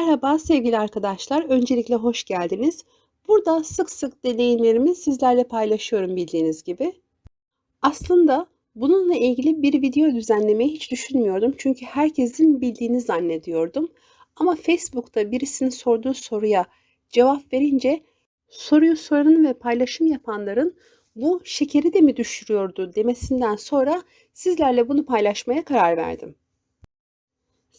Merhaba sevgili arkadaşlar. Öncelikle hoş geldiniz. Burada sık sık deneyimlerimi sizlerle paylaşıyorum bildiğiniz gibi. Aslında bununla ilgili bir video düzenlemeyi hiç düşünmüyordum. Çünkü herkesin bildiğini zannediyordum. Ama Facebook'ta birisinin sorduğu soruya cevap verince soruyu soranın ve paylaşım yapanların bu şekeri de mi düşürüyordu demesinden sonra sizlerle bunu paylaşmaya karar verdim.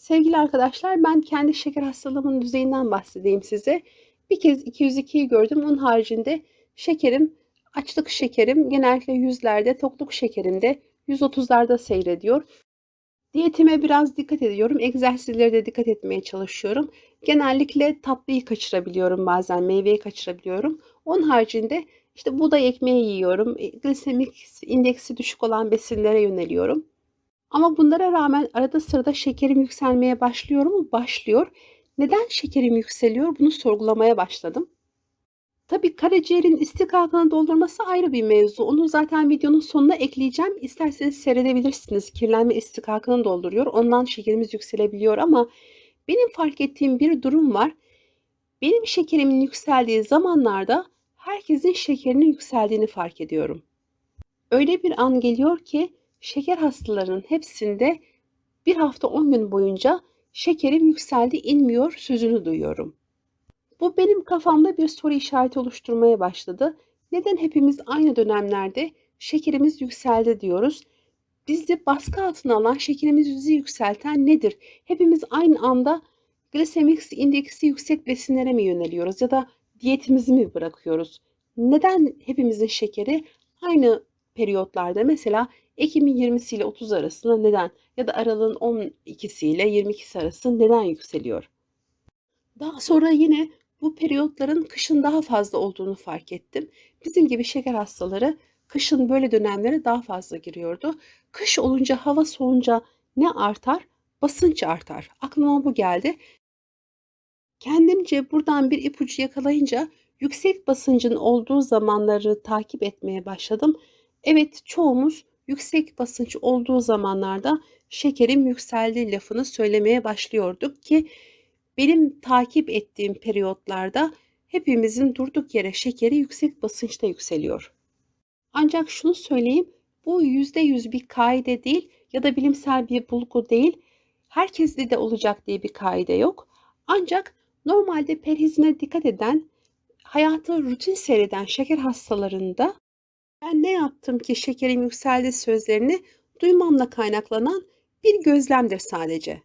Sevgili arkadaşlar ben kendi şeker hastalığımın düzeyinden bahsedeyim size. Bir kez 202'yi gördüm. Onun haricinde şekerim, açlık şekerim genellikle yüzlerde, tokluk şekerim de 130'larda seyrediyor. Diyetime biraz dikkat ediyorum. Egzersizlere de dikkat etmeye çalışıyorum. Genellikle tatlıyı kaçırabiliyorum bazen, meyveyi kaçırabiliyorum. Onun haricinde işte buğday ekmeği yiyorum. Glisemik indeksi düşük olan besinlere yöneliyorum. Ama bunlara rağmen arada sırada şekerim yükselmeye başlıyor mu? Başlıyor. Neden şekerim yükseliyor? Bunu sorgulamaya başladım. Tabii karaciğerin istikakını doldurması ayrı bir mevzu. Onu zaten videonun sonuna ekleyeceğim. İsterseniz seyredebilirsiniz. Kirlenme istikakını dolduruyor. Ondan şekerimiz yükselebiliyor ama benim fark ettiğim bir durum var. Benim şekerimin yükseldiği zamanlarda herkesin şekerinin yükseldiğini fark ediyorum. Öyle bir an geliyor ki şeker hastalarının hepsinde bir hafta 10 gün boyunca şekerim yükseldi inmiyor sözünü duyuyorum. Bu benim kafamda bir soru işareti oluşturmaya başladı. Neden hepimiz aynı dönemlerde şekerimiz yükseldi diyoruz? Bizi baskı altına alan şekerimizi yükselten nedir? Hepimiz aynı anda glisemik indeksi yüksek besinlere mi yöneliyoruz ya da diyetimizi mi bırakıyoruz? Neden hepimizin şekeri aynı periyotlarda mesela Ekim'in 20'si ile 30 arasında neden ya da aralığın 12'si ile 22'si arasında neden yükseliyor? Daha sonra yine bu periyotların kışın daha fazla olduğunu fark ettim. Bizim gibi şeker hastaları kışın böyle dönemlere daha fazla giriyordu. Kış olunca hava soğunca ne artar? Basınç artar. Aklıma bu geldi. Kendimce buradan bir ipucu yakalayınca yüksek basıncın olduğu zamanları takip etmeye başladım. Evet çoğumuz yüksek basınç olduğu zamanlarda şekerim yükseldi lafını söylemeye başlıyorduk ki benim takip ettiğim periyotlarda hepimizin durduk yere şekeri yüksek basınçta yükseliyor. Ancak şunu söyleyeyim, bu %100 bir kaide değil ya da bilimsel bir bulgu değil. Herkeste de olacak diye bir kaide yok. Ancak normalde perhizine dikkat eden, hayatı rutin seyreden şeker hastalarında ben ne yaptım ki şekerim yükseldi sözlerini duymamla kaynaklanan bir gözlemdir sadece.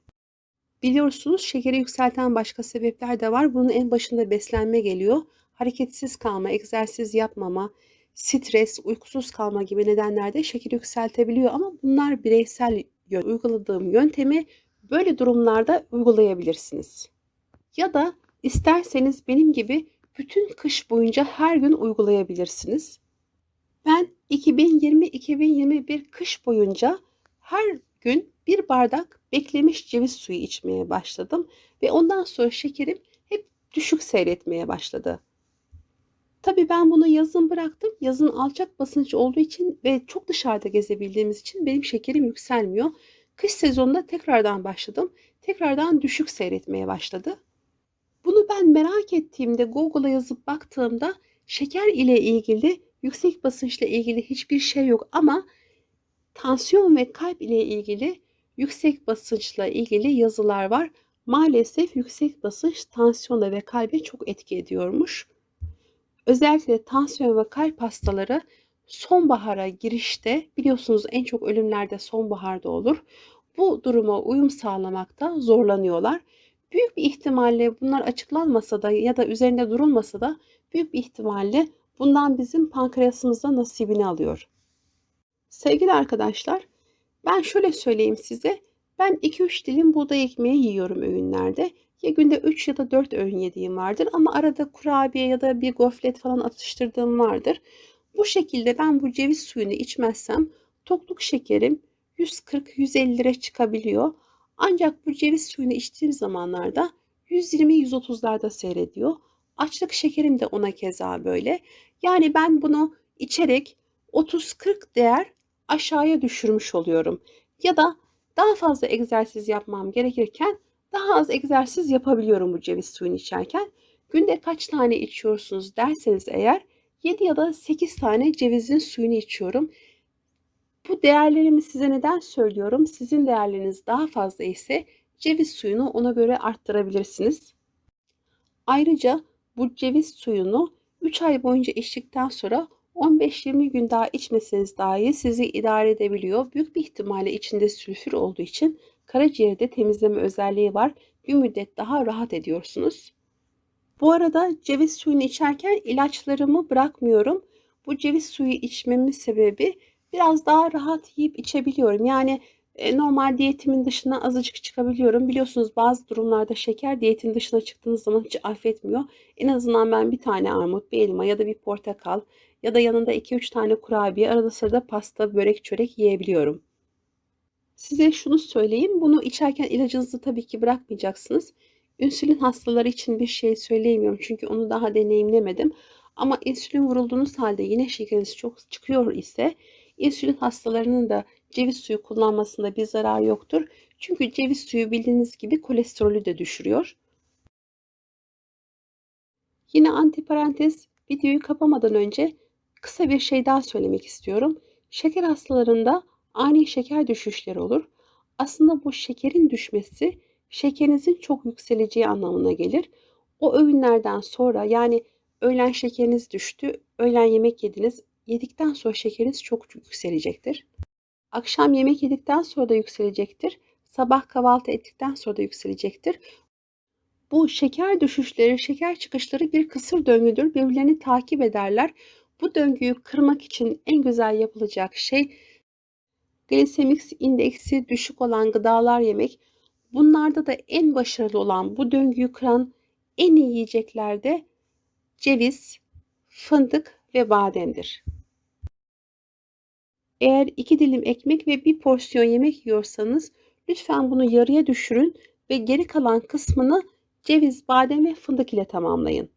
Biliyorsunuz şekeri yükselten başka sebepler de var. Bunun en başında beslenme geliyor. Hareketsiz kalma, egzersiz yapmama, stres, uykusuz kalma gibi nedenler de şekeri yükseltebiliyor ama bunlar bireysel uyguladığım yöntemi böyle durumlarda uygulayabilirsiniz. Ya da isterseniz benim gibi bütün kış boyunca her gün uygulayabilirsiniz. Ben 2020-2021 kış boyunca her gün bir bardak beklemiş ceviz suyu içmeye başladım ve ondan sonra şekerim hep düşük seyretmeye başladı. Tabii ben bunu yazın bıraktım. Yazın alçak basınç olduğu için ve çok dışarıda gezebildiğimiz için benim şekerim yükselmiyor. Kış sezonunda tekrardan başladım. Tekrardan düşük seyretmeye başladı. Bunu ben merak ettiğimde Google'a yazıp baktığımda şeker ile ilgili yüksek basınçla ilgili hiçbir şey yok ama tansiyon ve kalp ile ilgili yüksek basınçla ilgili yazılar var. Maalesef yüksek basınç tansiyona ve kalbe çok etki ediyormuş. Özellikle tansiyon ve kalp hastaları sonbahara girişte biliyorsunuz en çok ölümlerde sonbaharda olur. Bu duruma uyum sağlamakta zorlanıyorlar. Büyük bir ihtimalle bunlar açıklanmasa da ya da üzerinde durulmasa da büyük bir ihtimalle bundan bizim pankreasımızda nasibini alıyor. Sevgili arkadaşlar, ben şöyle söyleyeyim size. Ben 2-3 dilim buğday ekmeği yiyorum öğünlerde. Ya günde 3 ya da 4 öğün yediğim vardır ama arada kurabiye ya da bir goflet falan atıştırdığım vardır. Bu şekilde ben bu ceviz suyunu içmezsem tokluk şekerim 140-150 lira çıkabiliyor. Ancak bu ceviz suyunu içtiğim zamanlarda 120-130'larda seyrediyor. Açlık şekerim de ona keza böyle. Yani ben bunu içerek 30-40 değer aşağıya düşürmüş oluyorum. Ya da daha fazla egzersiz yapmam gerekirken Daha az egzersiz yapabiliyorum bu ceviz suyunu içerken. Günde kaç tane içiyorsunuz derseniz eğer 7 ya da 8 tane cevizin suyunu içiyorum. Bu değerlerimi size neden söylüyorum? Sizin değerleriniz daha fazla ise ceviz suyunu ona göre arttırabilirsiniz. Ayrıca bu ceviz suyunu 3 ay boyunca içtikten sonra 15-20 gün daha içmeseniz dahi sizi idare edebiliyor. Büyük bir ihtimalle içinde sülfür olduğu için karaciğerde temizleme özelliği var. Bir müddet daha rahat ediyorsunuz. Bu arada ceviz suyunu içerken ilaçlarımı bırakmıyorum. Bu ceviz suyu içmemin sebebi biraz daha rahat yiyip içebiliyorum. Yani normal diyetimin dışına azıcık çıkabiliyorum. Biliyorsunuz bazı durumlarda şeker diyetin dışına çıktığınız zaman hiç affetmiyor. En azından ben bir tane armut, bir elma ya da bir portakal ya da yanında 2-3 tane kurabiye arada sırada pasta, börek, çörek yiyebiliyorum. Size şunu söyleyeyim. Bunu içerken ilacınızı tabii ki bırakmayacaksınız. İnsülin hastaları için bir şey söyleyemiyorum çünkü onu daha deneyimlemedim. Ama insülin vurulduğunuz halde yine şekeriniz çok çıkıyor ise insülin hastalarının da ceviz suyu kullanmasında bir zarar yoktur. Çünkü ceviz suyu bildiğiniz gibi kolesterolü de düşürüyor. Yine antiparantez videoyu kapamadan önce kısa bir şey daha söylemek istiyorum. Şeker hastalarında ani şeker düşüşleri olur. Aslında bu şekerin düşmesi şekerinizin çok yükseleceği anlamına gelir. O öğünlerden sonra yani öğlen şekeriniz düştü, öğlen yemek yediniz, yedikten sonra şekeriniz çok yükselecektir. Akşam yemek yedikten sonra da yükselecektir. Sabah kahvaltı ettikten sonra da yükselecektir. Bu şeker düşüşleri, şeker çıkışları bir kısır döngüdür. Birbirlerini takip ederler. Bu döngüyü kırmak için en güzel yapılacak şey glisemik indeksi düşük olan gıdalar yemek. Bunlarda da en başarılı olan bu döngüyü kıran en iyi yiyecekler de ceviz, fındık ve bademdir. Eğer iki dilim ekmek ve bir porsiyon yemek yiyorsanız lütfen bunu yarıya düşürün ve geri kalan kısmını ceviz, badem ve fındık ile tamamlayın.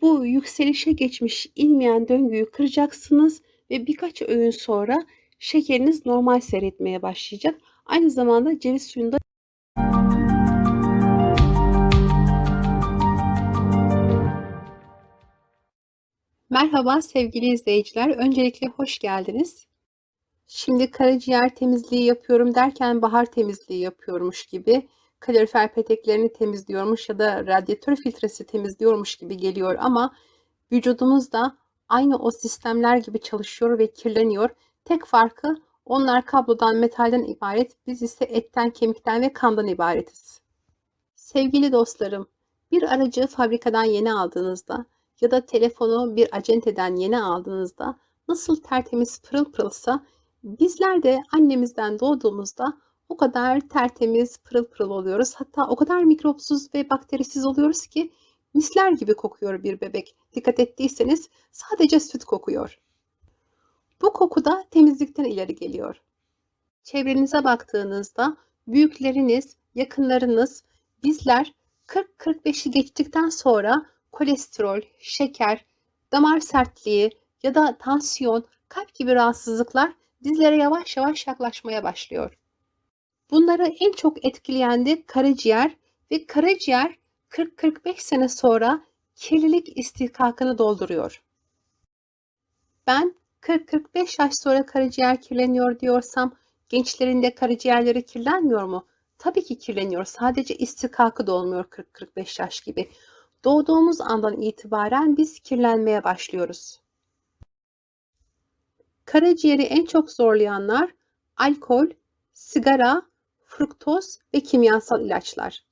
Bu yükselişe geçmiş inmeyen döngüyü kıracaksınız ve birkaç öğün sonra şekeriniz normal seyretmeye başlayacak. Aynı zamanda ceviz suyunda Merhaba sevgili izleyiciler. Öncelikle hoş geldiniz. Şimdi karaciğer temizliği yapıyorum derken bahar temizliği yapıyormuş gibi, kalorifer peteklerini temizliyormuş ya da radyatör filtresi temizliyormuş gibi geliyor ama vücudumuz da aynı o sistemler gibi çalışıyor ve kirleniyor. Tek farkı onlar kablodan, metalden ibaret, biz ise etten, kemikten ve kandan ibaretiz. Sevgili dostlarım, bir aracı fabrikadan yeni aldığınızda ya da telefonu bir acenteden yeni aldığınızda nasıl tertemiz pırıl pırılsa bizler de annemizden doğduğumuzda o kadar tertemiz pırıl pırıl oluyoruz. Hatta o kadar mikropsuz ve bakterisiz oluyoruz ki misler gibi kokuyor bir bebek. Dikkat ettiyseniz sadece süt kokuyor. Bu koku da temizlikten ileri geliyor. Çevrenize baktığınızda büyükleriniz, yakınlarınız, bizler 40-45'i geçtikten sonra kolesterol, şeker, damar sertliği ya da tansiyon, kalp gibi rahatsızlıklar bizlere yavaş yavaş yaklaşmaya başlıyor. Bunları en çok etkileyen de karaciğer ve karaciğer 40-45 sene sonra kirlilik istihkakını dolduruyor. Ben 40-45 yaş sonra karaciğer kirleniyor diyorsam gençlerin de karaciğerleri kirlenmiyor mu? Tabii ki kirleniyor. Sadece istihkakı da olmuyor 40-45 yaş gibi. Doğduğumuz andan itibaren biz kirlenmeye başlıyoruz. Karaciğeri en çok zorlayanlar alkol, sigara, fruktoz ve kimyasal ilaçlar.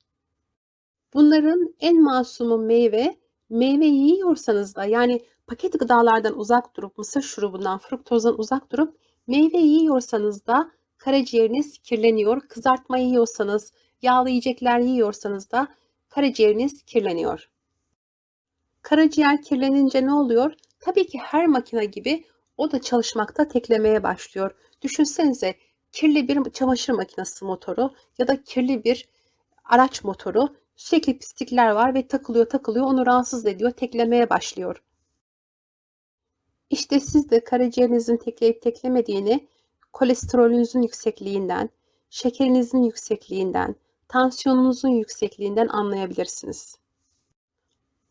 Bunların en masumu meyve. Meyve yiyorsanız da yani paket gıdalardan uzak durup mısır şurubundan, fruktozdan uzak durup meyve yiyorsanız da karaciğeriniz kirleniyor. Kızartma yiyorsanız, yağlı yiyecekler yiyorsanız da karaciğeriniz kirleniyor. Karaciğer kirlenince ne oluyor? Tabii ki her makine gibi o da çalışmakta teklemeye başlıyor. Düşünsenize kirli bir çamaşır makinesi motoru ya da kirli bir araç motoru sürekli pislikler var ve takılıyor takılıyor onu rahatsız ediyor teklemeye başlıyor. İşte siz de karaciğerinizin tekleyip teklemediğini kolesterolünüzün yüksekliğinden, şekerinizin yüksekliğinden, tansiyonunuzun yüksekliğinden anlayabilirsiniz.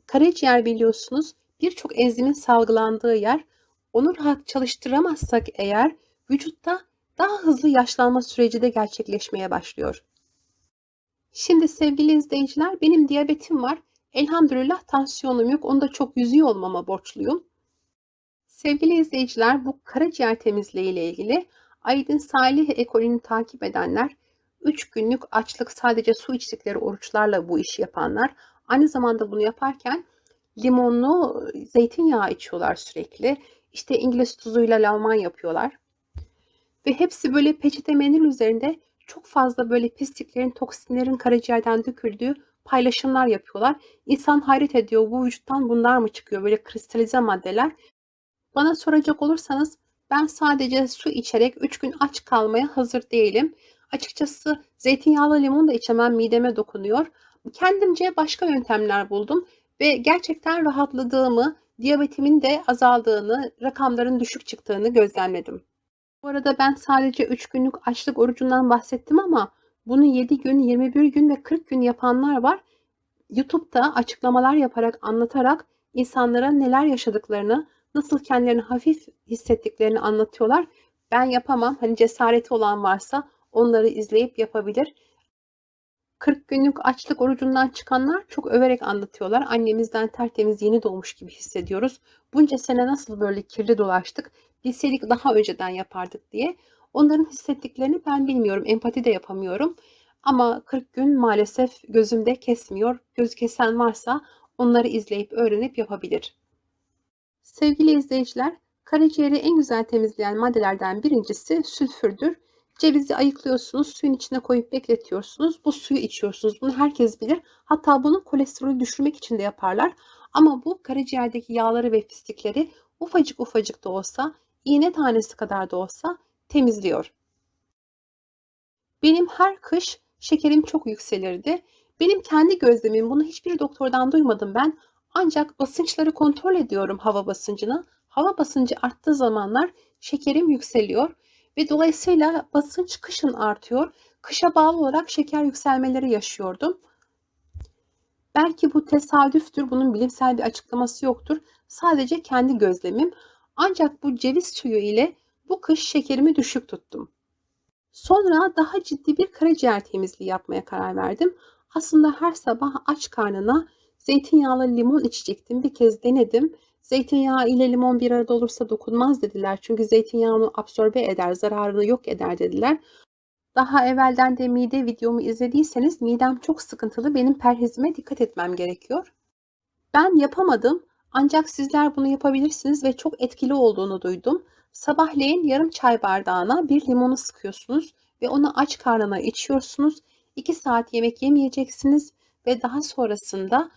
Karaciğer biliyorsunuz birçok enzimin salgılandığı yer. Onu rahat çalıştıramazsak eğer vücutta daha hızlı yaşlanma süreci de gerçekleşmeye başlıyor. Şimdi sevgili izleyiciler benim diyabetim var. Elhamdülillah tansiyonum yok. Onu da çok yüzüyor olmama borçluyum. Sevgili izleyiciler bu karaciğer temizliği ile ilgili Aydın Salih ekolünü takip edenler 3 günlük açlık sadece su içtikleri oruçlarla bu işi yapanlar aynı zamanda bunu yaparken limonlu zeytinyağı içiyorlar sürekli. İşte İngiliz tuzuyla lavman yapıyorlar. Ve hepsi böyle peçete menül üzerinde çok fazla böyle pisliklerin, toksinlerin karaciğerden döküldüğü paylaşımlar yapıyorlar. İnsan hayret ediyor bu vücuttan bunlar mı çıkıyor böyle kristalize maddeler. Bana soracak olursanız ben sadece su içerek 3 gün aç kalmaya hazır değilim. Açıkçası zeytinyağlı limon da içemem mideme dokunuyor. Kendimce başka yöntemler buldum ve gerçekten rahatladığımı, diyabetimin de azaldığını, rakamların düşük çıktığını gözlemledim. Bu arada ben sadece 3 günlük açlık orucundan bahsettim ama bunu 7 gün, 21 gün ve 40 gün yapanlar var. YouTube'da açıklamalar yaparak, anlatarak insanlara neler yaşadıklarını, nasıl kendilerini hafif hissettiklerini anlatıyorlar. Ben yapamam. Hani cesareti olan varsa onları izleyip yapabilir. 40 günlük açlık orucundan çıkanlar çok överek anlatıyorlar. Annemizden tertemiz yeni doğmuş gibi hissediyoruz. Bunca sene nasıl böyle kirli dolaştık, bilseydik daha önceden yapardık diye. Onların hissettiklerini ben bilmiyorum, empati de yapamıyorum. Ama 40 gün maalesef gözümde kesmiyor. Göz kesen varsa onları izleyip öğrenip yapabilir. Sevgili izleyiciler, karaciğeri en güzel temizleyen maddelerden birincisi sülfürdür. Cevizi ayıklıyorsunuz, suyun içine koyup bekletiyorsunuz. Bu suyu içiyorsunuz. Bunu herkes bilir. Hatta bunu kolesterolü düşürmek için de yaparlar. Ama bu karaciğerdeki yağları ve pislikleri ufacık ufacık da olsa, iğne tanesi kadar da olsa temizliyor. Benim her kış şekerim çok yükselirdi. Benim kendi gözlemim, bunu hiçbir doktordan duymadım ben. Ancak basınçları kontrol ediyorum hava basıncını. Hava basıncı arttığı zamanlar şekerim yükseliyor ve dolayısıyla basınç kışın artıyor. Kışa bağlı olarak şeker yükselmeleri yaşıyordum. Belki bu tesadüftür, bunun bilimsel bir açıklaması yoktur. Sadece kendi gözlemim. Ancak bu ceviz suyu ile bu kış şekerimi düşük tuttum. Sonra daha ciddi bir karaciğer temizliği yapmaya karar verdim. Aslında her sabah aç karnına zeytinyağlı limon içecektim. Bir kez denedim. Zeytinyağı ile limon bir arada olursa dokunmaz dediler. Çünkü zeytinyağını absorbe eder, zararını yok eder dediler. Daha evvelden de mide videomu izlediyseniz midem çok sıkıntılı. Benim perhizime dikkat etmem gerekiyor. Ben yapamadım ancak sizler bunu yapabilirsiniz ve çok etkili olduğunu duydum. Sabahleyin yarım çay bardağına bir limonu sıkıyorsunuz ve onu aç karnına içiyorsunuz. 2 saat yemek yemeyeceksiniz ve daha sonrasında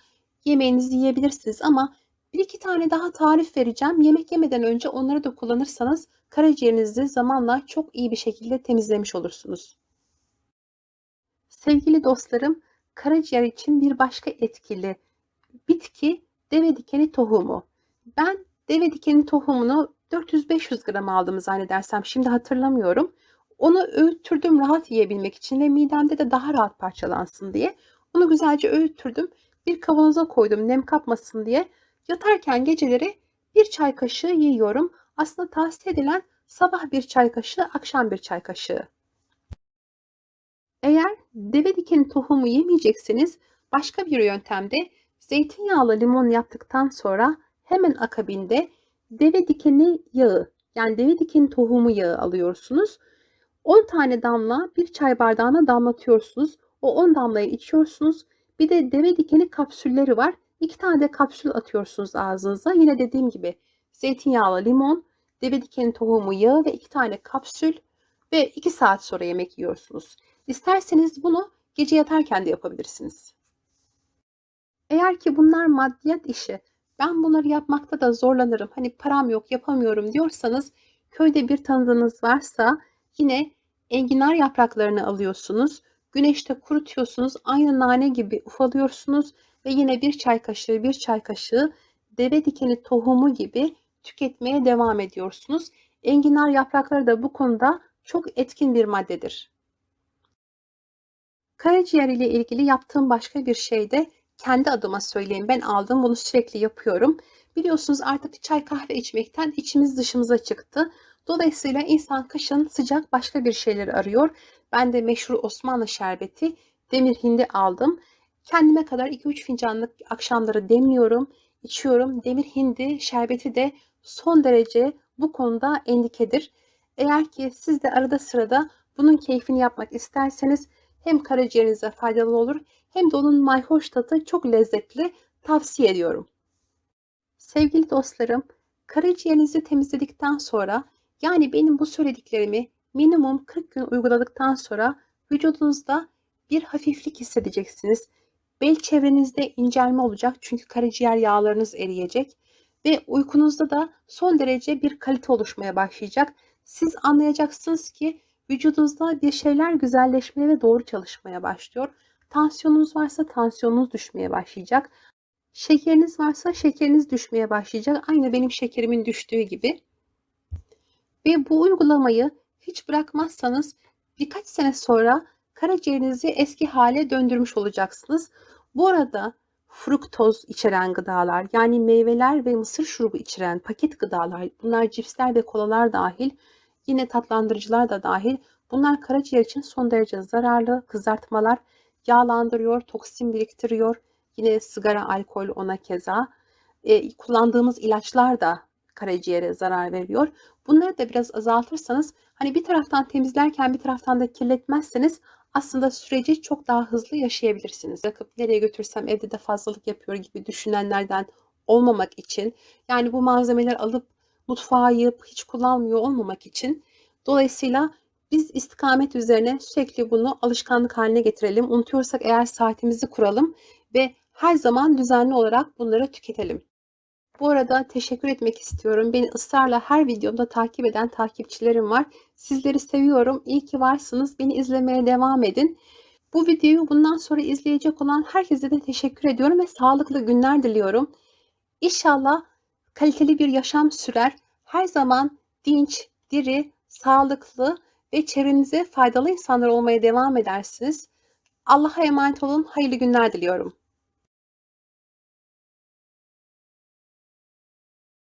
yemeğinizi yiyebilirsiniz ama bir iki tane daha tarif vereceğim. Yemek yemeden önce onları da kullanırsanız karaciğerinizi zamanla çok iyi bir şekilde temizlemiş olursunuz. Sevgili dostlarım, karaciğer için bir başka etkili bitki deve dikeni tohumu. Ben deve dikeni tohumunu 400-500 gram aldım zannedersem şimdi hatırlamıyorum. Onu öğüttürdüm rahat yiyebilmek için ve midemde de daha rahat parçalansın diye. Onu güzelce öğüttürdüm. Bir kavanoza koydum nem kapmasın diye. Yatarken geceleri bir çay kaşığı yiyorum. Aslında tavsiye edilen sabah bir çay kaşığı, akşam bir çay kaşığı. Eğer deve dikeni tohumu yemeyecekseniz başka bir yöntemde zeytinyağlı limon yaptıktan sonra hemen akabinde deve dikeni yağı yani deve dikeni tohumu yağı alıyorsunuz. 10 tane damla bir çay bardağına damlatıyorsunuz. O 10 damlayı içiyorsunuz. Bir de deve dikeni kapsülleri var. İki tane de kapsül atıyorsunuz ağzınıza. Yine dediğim gibi zeytinyağlı limon, deve dikeni tohumu yağı ve iki tane kapsül ve iki saat sonra yemek yiyorsunuz. İsterseniz bunu gece yatarken de yapabilirsiniz. Eğer ki bunlar maddiyat işi, ben bunları yapmakta da zorlanırım, hani param yok yapamıyorum diyorsanız köyde bir tanıdığınız varsa yine enginar yapraklarını alıyorsunuz. Güneşte kurutuyorsunuz. Aynı nane gibi ufalıyorsunuz ve yine bir çay kaşığı bir çay kaşığı deve dikeni tohumu gibi tüketmeye devam ediyorsunuz. Enginar yaprakları da bu konuda çok etkin bir maddedir. Karaciğer ile ilgili yaptığım başka bir şey de kendi adıma söyleyeyim. Ben aldım bunu sürekli yapıyorum. Biliyorsunuz artık çay kahve içmekten içimiz dışımıza çıktı. Dolayısıyla insan kışın sıcak başka bir şeyler arıyor. Ben de meşhur Osmanlı şerbeti demir hindi aldım. Kendime kadar 2-3 fincanlık akşamları demliyorum, içiyorum. Demir hindi şerbeti de son derece bu konuda endikedir. Eğer ki siz de arada sırada bunun keyfini yapmak isterseniz hem karaciğerinize faydalı olur hem de onun mayhoş tadı çok lezzetli. Tavsiye ediyorum. Sevgili dostlarım, karaciğerinizi temizledikten sonra yani benim bu söylediklerimi minimum 40 gün uyguladıktan sonra vücudunuzda bir hafiflik hissedeceksiniz. Bel çevrenizde incelme olacak çünkü karaciğer yağlarınız eriyecek ve uykunuzda da son derece bir kalite oluşmaya başlayacak. Siz anlayacaksınız ki vücudunuzda bir şeyler güzelleşmeye ve doğru çalışmaya başlıyor. Tansiyonunuz varsa tansiyonunuz düşmeye başlayacak. Şekeriniz varsa şekeriniz düşmeye başlayacak. Aynı benim şekerimin düştüğü gibi. Ve bu uygulamayı hiç bırakmazsanız birkaç sene sonra karaciğerinizi eski hale döndürmüş olacaksınız. Bu arada fruktoz içeren gıdalar yani meyveler ve mısır şurubu içeren paket gıdalar bunlar cipsler ve kolalar dahil yine tatlandırıcılar da dahil bunlar karaciğer için son derece zararlı kızartmalar yağlandırıyor, toksin biriktiriyor. Yine sigara, alkol ona keza. E, kullandığımız ilaçlar da karaciğere zarar veriyor. Bunları da biraz azaltırsanız hani bir taraftan temizlerken bir taraftan da kirletmezseniz aslında süreci çok daha hızlı yaşayabilirsiniz. Bırakıp nereye götürsem evde de fazlalık yapıyor gibi düşünenlerden olmamak için yani bu malzemeler alıp mutfağa yiyip hiç kullanmıyor olmamak için dolayısıyla biz istikamet üzerine sürekli bunu alışkanlık haline getirelim. Unutuyorsak eğer saatimizi kuralım ve her zaman düzenli olarak bunları tüketelim. Bu arada teşekkür etmek istiyorum. Beni ısrarla her videomda takip eden takipçilerim var. Sizleri seviyorum. İyi ki varsınız. Beni izlemeye devam edin. Bu videoyu bundan sonra izleyecek olan herkese de teşekkür ediyorum ve sağlıklı günler diliyorum. İnşallah kaliteli bir yaşam sürer. Her zaman dinç, diri, sağlıklı ve çevrenize faydalı insanlar olmaya devam edersiniz. Allah'a emanet olun. Hayırlı günler diliyorum.